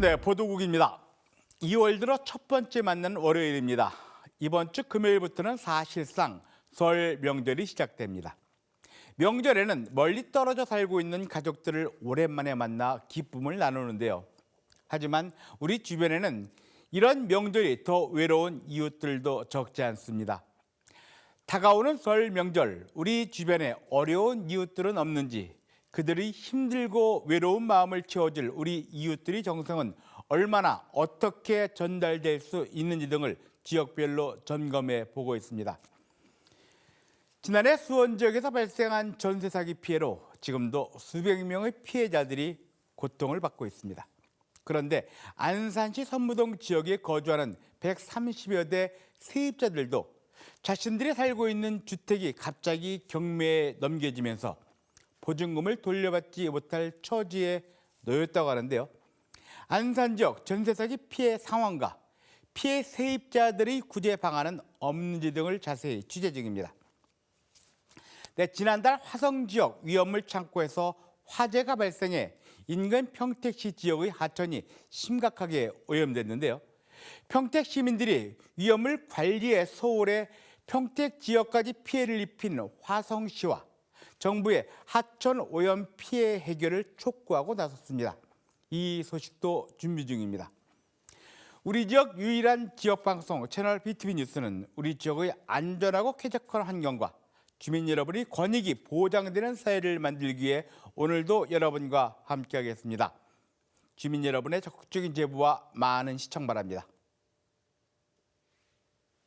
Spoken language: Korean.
네, 보도국입니다. 2월 들어 첫 번째 맞는 월요일입니다. 이번 주 금요일부터는 사실상 설 명절이 시작됩니다. 명절에는 멀리 떨어져 살고 있는 가족들을 오랜만에 만나 기쁨을 나누는데요. 하지만 우리 주변에는 이런 명절이 더 외로운 이웃들도 적지 않습니다. 다가오는 설 명절, 우리 주변에 어려운 이웃들은 없는지, 그들이 힘들고 외로운 마음을 채워줄 우리 이웃들의 정성은 얼마나 어떻게 전달될 수 있는지 등을 지역별로 점검해 보고 있습니다. 지난해 수원 지역에서 발생한 전세 사기 피해로 지금도 수백 명의 피해자들이 고통을 받고 있습니다. 그런데 안산시 선무동 지역에 거주하는 130여 대 세입자들도 자신들이 살고 있는 주택이 갑자기 경매에 넘겨지면서 보증금을 돌려받지 못할 처지에 놓였다고 하는데요. 안산 지역 전세 사기 피해 상황과 피해 세입자들의 구제 방안은 없는지 등을 자세히 취재 중입니다. 네, 지난달 화성 지역 위험물 창고에서 화재가 발생해 인근 평택시 지역의 하천이 심각하게 오염됐는데요. 평택 시민들이 위험을 관리에 소홀해 평택 지역까지 피해를 입힌 화성시와 정부의 하천 오염 피해 해결을 촉구하고 나섰습니다. 이 소식도 준비 중입니다. 우리 지역 유일한 지역 방송 채널 BTV 뉴스는 우리 지역의 안전하고 쾌적한 환경과 주민 여러분이 권익이 보장되는 사회를 만들기 위해 오늘도 여러분과 함께하겠습니다. 주민 여러분의 적극적인 제보와 많은 시청 바랍니다.